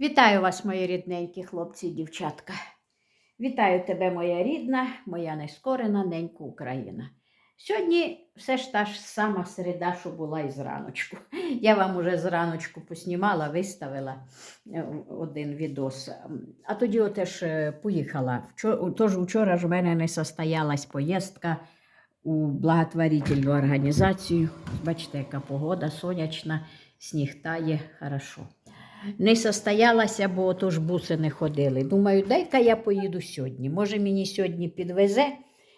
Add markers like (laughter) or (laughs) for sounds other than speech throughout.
Вітаю вас, мої рідненькі хлопці і дівчатка. Вітаю тебе, моя рідна, моя нескорена ненька Україна. Сьогодні все ж та ж сама середа, що була і зраночку. Я вам уже зраночку поснімала, виставила е, один відос. А тоді отеж е, поїхала. Тож вчора ж в мене не состоялась поїздка у благотворительну організацію. Бачите, яка погода сонячна, сніг тає, хорошо. Не состоялася, бо отож буси не ходили. Думаю, дай-ка я поїду сьогодні. Може, мені сьогодні підвезе,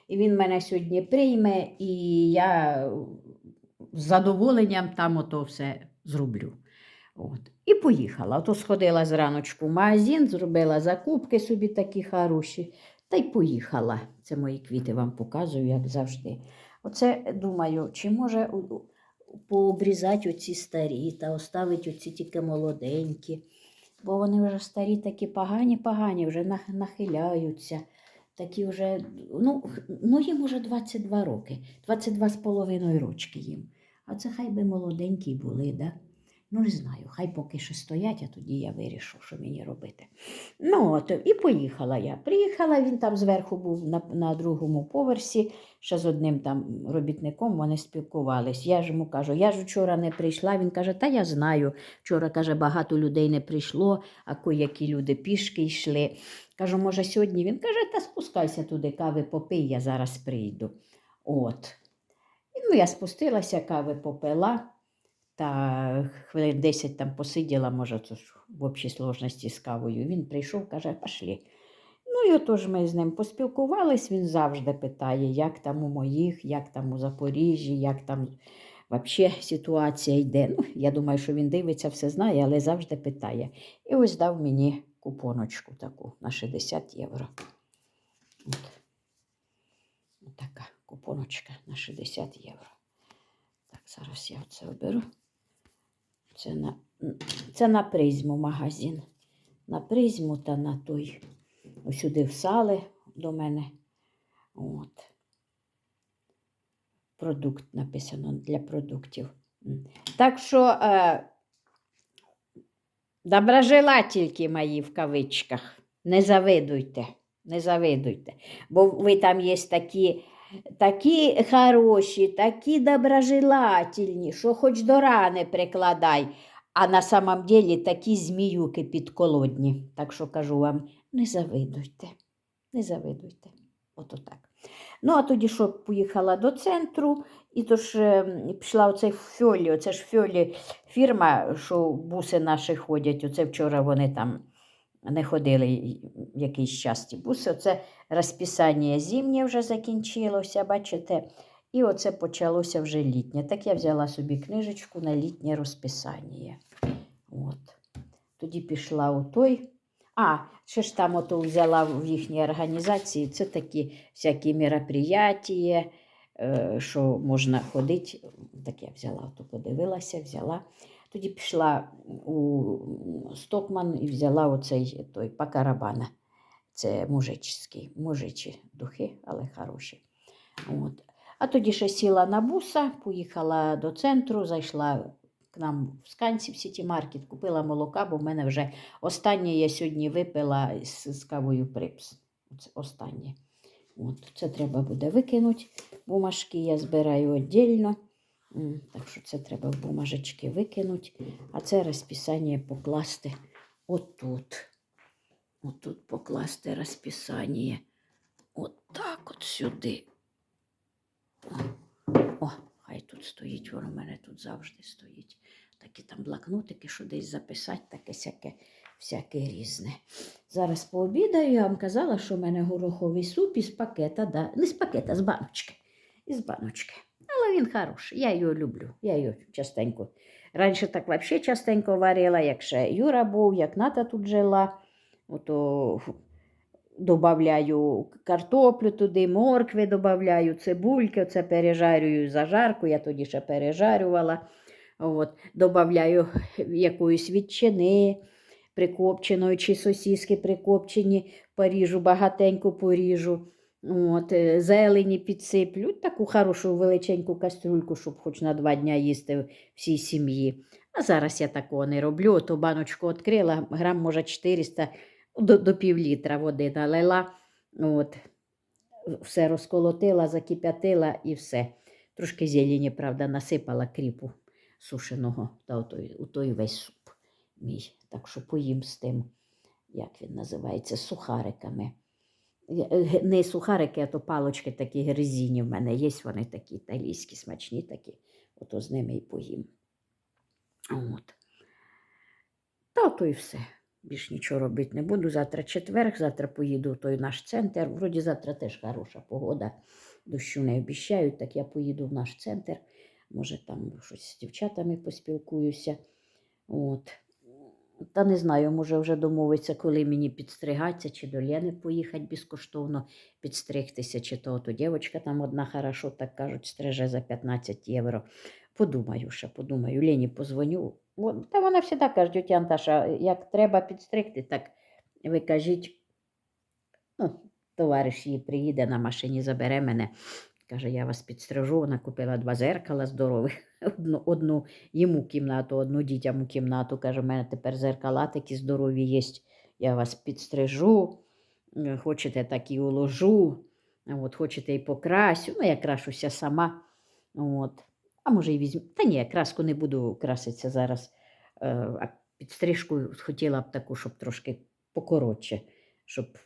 і він мене сьогодні прийме, і я з задоволенням там ото все зроблю. От. І поїхала. Ото сходила зраночку в магазин, зробила закупки собі такі хороші, та й поїхала. Це мої квіти вам показую, як завжди. Оце думаю, чи може пообрізати оці старі та оставити оці тільки молоденькі. Бо вони вже старі такі погані-погані, вже нахиляються. Такі вже, ну, ну їм уже 22 роки, 22 з половиною рочки їм. А це хай би молоденькі були, да? Ну, не знаю, хай поки що стоять, а тоді я вирішу, що мені робити. Ну, от, і поїхала я. Приїхала, він там зверху був на, на другому поверсі, ще з одним там робітником вони спілкувались. Я ж йому кажу, я ж вчора не прийшла. Він каже, та я знаю. Вчора, каже, багато людей не прийшло, а які люди пішки йшли. Кажу, може, сьогодні він каже, та спускайся туди, кави попий, я зараз прийду. От. Ну, я спустилася, кави попила. Та хвилин 10 там посиділа, може, це ж в общій сложності з кавою. Він прийшов, каже, пошли. Ну і отож ми з ним поспілкувались, він завжди питає, як там у моїх, як там у Запоріжжі, як там взагалі ситуація йде. Ну, я думаю, що він дивиться, все знає, але завжди питає. І ось дав мені купоночку таку на 60 євро. От. От така купоночка на 60 євро. Так, зараз я оце оберу. Це на, це на призму магазин. На призму та на той. Ось сюди всали до мене. От. Продукт написано для продуктів. Так що е, доброжелательки мої в кавичках. Не завидуйте, не завидуйте. Бо ви там є такі, такі хороші, такі доброжелательні, що хоч до рани прикладай. А на самом деле такі зміюки підколодні. Так що кажу вам, не завидуйте, не завидуйте. Ото так. Ну, а тоді що поїхала до центру, і то ж е, пішла оцей фьолі, оце ж фьолі фірма, що буси наші ходять. Оце вчора вони там не ходили якийсь час ті буси. Оце розписання зимнє вже закінчилося, бачите. І оце почалося вже літнє. Так я взяла собі книжечку на літнє розписання. От. Тоді пішла у той. А, ще ж там ото взяла в їхній організації. Це такі всякі мероприятия, е, що можна ходити. Так я взяла, то подивилася, взяла. Тоді пішла у Стокман і взяла оцей той Пакарабана. Це мужичський, мужичі духи, але хороші. От. А тоді ще сіла на буса, поїхала до центру, зайшла к нам в сканці в Сіті Маркет, купила молока, бо в мене вже останнє я сьогодні випила з, з кавою припс. Це останнє. От, це треба буде викинути. Бумажки я збираю віддільно. Так що це треба в бумажечки викинути. А це розписання покласти отут. Отут покласти розписання. От от сюди. О, хай тут стоїть, воно в мене тут завжди стоїть. Такі там блокнотики, що десь записати, таке всяке, всяке різне. Зараз пообідаю, я вам казала, що в мене гороховий суп із пакета, да, не з пакета, з баночки. Із баночки. Він хороший, я його люблю. Я його частенько. Раніше так взагалі частенько варила, як ще Юра був, як Ната тут жила. Ото добавляю картоплю туди, моркви добавляю, цибульки, оце пережарюю зажарку, я тоді ще пережарювала. От, добавляю якоїсь ветчини прикопченої чи сосиски прикопчені, поріжу, багатенько поріжу. От, е, зелені підсиплю, таку хорошу величеньку кастрюльку, щоб хоч на два дня їсти всій сім'ї. А зараз я такого не роблю. Ото баночку відкрила, грам, може, 400 до, до пів води налила. От. Все розколотила, закип'ятила і все. Трошки зелені, правда, насипала кріпу сушеного та у той, у той весь суп мій. Так що поїм з тим, як він називається, сухариками. Е, Не сухарики, а то палочки такі гризіні в мене є, вони такі італійські, смачні такі. Ото з ними і поїм. От. Та то і все. Більш нічого робити не буду. Завтра четверг, завтра поїду в той наш центр. Вроді завтра теж хороша погода. Дощу не обіщають, так я поїду в наш центр. Може, там щось з дівчатами поспілкуюся. От. Та не знаю, може вже домовиться, коли мені підстригатися, чи до Лени поїхати безкоштовно підстригтися, чи то ото дівчинка там одна хорошо, так кажуть, стриже за 15 євро. Подумаю ще, подумаю. Лені позвоню. Та вона завжди каже, тетя Анташа, як треба підстригти, так ви кажіть, ну, товариш її приїде на машині, забере мене. Каже, я вас підстрижу. Вона купила два зеркала здорових. (laughs) Одну, одну йому кімнату, одну дітям кімнату. Каже, у мене тепер зеркала такі здорові є. Я вас підстрижу. Е, Хочете, так і уложу. От, хочете і покрасю. Ну, я крашуся сама. От. А може і візьму. Та ні, краску не буду краситися зараз. Е, А підстрижку хотіла б таку, щоб трошки покоротше, щоб,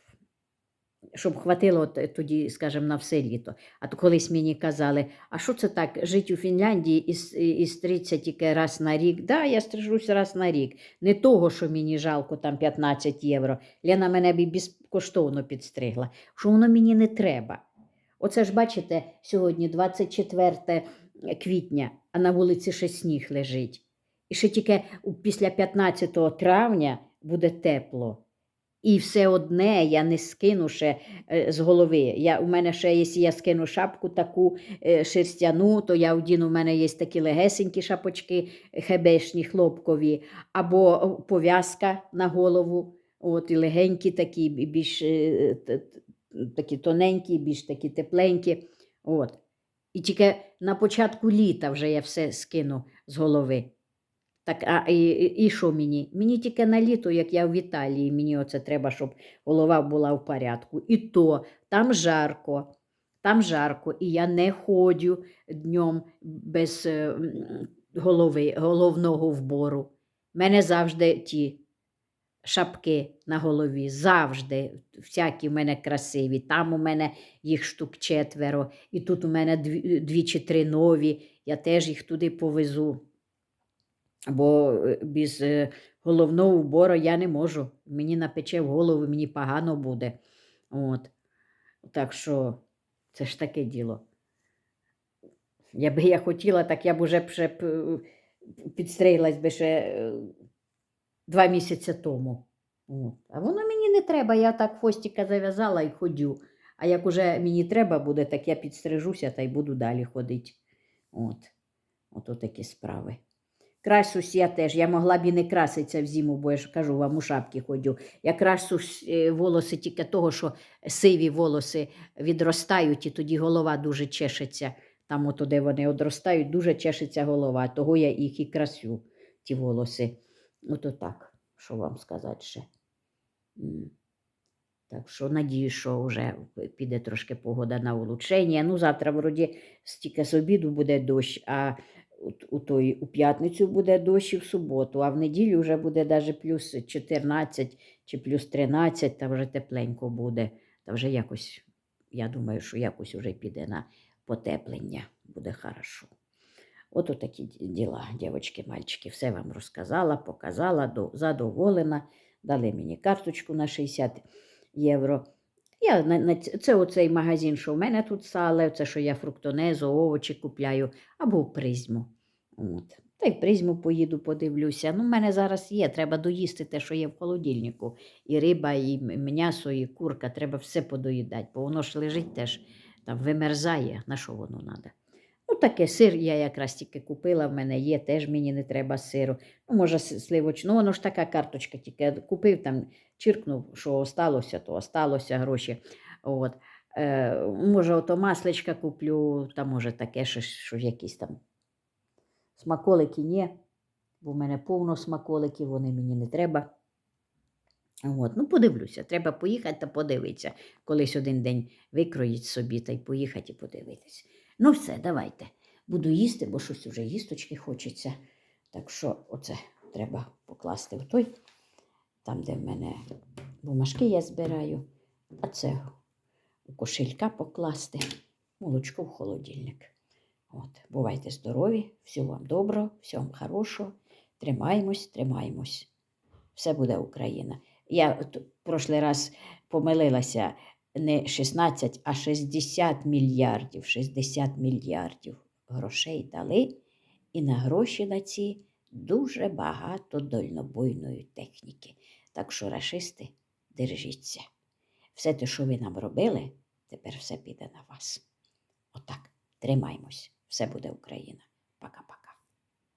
щоб хватило от тоді, скажімо, на все літо. А то колись мені казали, а що це так, жити у Фінляндії із, із 30 тільки раз на рік? Да, я стрижусь раз на рік. Не того, що мені жалко там 15 євро. Лена мене б безкоштовно підстригла, що воно мені не треба. Оце ж бачите, сьогодні 24 квітня, а на вулиці ще сніг лежить. І ще тільки після 15 травня буде тепло. І все одне я не скину ще е, з голови. Я, у мене ще, якщо я скину шапку таку е, шерстяну, то я одіну, у мене є такі легесенькі шапочки, е, хебешні, хлопкові, або пов'язка на голову, от, і легенькі такі, більш такі тоненькі, більш такі тепленькі. От. І тільки на початку літа вже я все скину з голови. Так, а і, і, що мені? Мені тільки на літо, як я в Італії, мені оце треба, щоб голова була в порядку. І то там жарко, там жарко, і я не ходжу днем без е, голови, головного вбору. У мене завжди ті шапки на голові, завжди, всякі в мене красиві. Там у мене їх штук четверо, і тут у мене дві, дві чи три нові. Я теж їх туди повезу. Бо е, без е, головного убору я не можу. Мені напече в голову, мені погано буде. От. Так що це ж таке діло. Якби я хотіла, так я б уже е, підстрілась би ще два місяці тому. От. А воно мені не треба, я так хвостика зав'язала і ходю. А як уже мені треба буде, так я підстрижуся та й буду далі ходити. От. Ото такі справи. Красусь я теж. Я могла б і не краситися в зиму, бо я ж кажу, вам у шапки ходю. Я красусь е, волоси тільки того, що сиві волоси відростають, і тоді голова дуже чешеться. Там, ото, де вони одростають, дуже чешеться голова. Того я їх і красю, ті волоси. Ото так, що вам сказати ще. Так що надію, що вже піде трошки погода на улучшення. Ну, завтра, вроді, стільки з обіду буде дощ, а у, той, у п'ятницю буде дощ і в суботу, а в неділю вже буде навіть плюс 14 чи плюс 13, та вже тепленько буде. Та вже якось, я думаю, що якось вже піде на потеплення. Буде хорошо. От такі діла, дівчатки, мальчики. Все вам розказала, показала, задоволена. Дали мені карточку на 60 євро. Я на, це оцей магазин, що в мене тут сале, це що я фруктонезу, овочі купляю, або призму. От. Та й в призму поїду, подивлюся. Ну, в мене зараз є, треба доїсти те, що є в холодильнику. І риба, і м'ясо, і курка, треба все подоїдати, бо воно ж лежить теж, там вимерзає, на що воно треба. Ну, таке сир я якраз тільки купила, в мене є, теж мені не треба сиру. Ну, може, сливочну, ну, воно ж така карточка, тільки купив там, чиркнув, що осталося, то осталося гроші. От. Е, може, ото масличка куплю, та може таке, що, що якісь там смаколики ні. бо в мене повно смаколиків, вони мені не треба. От, ну, подивлюся, треба поїхати та подивитися. Колись один день викроїть собі та й поїхати і подивитись. Ну, все, давайте. Буду їсти, бо щось уже їсточки хочеться. Так що оце треба покласти в той, там, де в мене бумажки я збираю, а це у кошелька покласти, молочко в холодильник. От, бувайте здорові, всього вам доброго, всього хорошого. Тримаємось, тримаємось. Все буде Україна. Я т- прошлий раз помилилася не 16, а 60 мільярдів. 60 мільярдів грошей дали, і на гроші на ці дуже багато дальнобойної техніки. Так що, рашисти, держіться. Все те, що ви нам робили, тепер все піде на вас. Отак, тримаймось. Все буде Україна. Пока-пока.